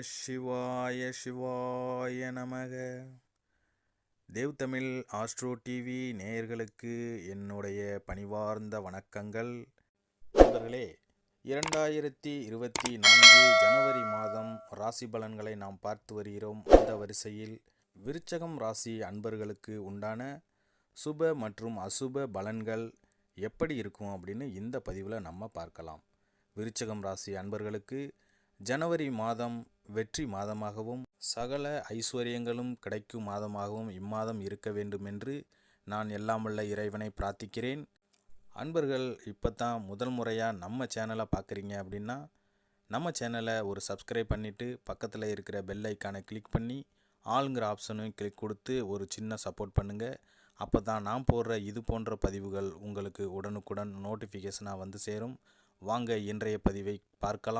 சிவாய சிவாய நமக. தேவ் தமிழ் ஆஸ்ட்ரோ டிவி நேயர்களுக்கு என்னுடைய பணிவார்ந்த வணக்கங்கள். நண்பர்களே இரண்டாயிரத்தி இருபத்தி நான்கு ஜனவரி மாதம் ராசி பலன்களை நாம் பார்த்து வருகிறோம். அந்த வரிசையில் விருச்சகம் ராசி அன்பர்களுக்கு உண்டான சுப மற்றும் அசுப பலன்கள் எப்படி இருக்கும் அப்படின்னு இந்த பதிவில் நம்ம பார்க்கலாம். விருச்சகம் ராசி அன்பர்களுக்கு ஜனவரி மாதம் வெற்றி மாதமாகவும் சகல ஐஸ்வர்யங்களும் கிடைக்கும் மாதமாகவும் இம்மாதம் இருக்க வேண்டும் என்று நான் எல்லாம் இறைவனை பிரார்த்திக்கிறேன். அன்பர்கள் இப்போ தான் முதல் முறையாக நம்ம சேனலை பார்க்குறீங்க அப்படின்னா நம்ம சேனலை ஒரு சப்ஸ்கிரைப் பண்ணிவிட்டு பக்கத்தில் இருக்கிற பெல் ஐக்கானை கிளிக் பண்ணி ஆளுங்கிற ஆப்ஷனும் கிளிக் கொடுத்து ஒரு சின்ன சப்போர்ட் பண்ணுங்கள் அப்போ தான் நான் போடுற இது போன்ற பதிவுகள் உங்களுக்கு உடனுக்குடன் நோட்டிஃபிகேஷனாக வந்து சேரும். வாங்க இன்றைய பதிவை பார்க்கலாம்.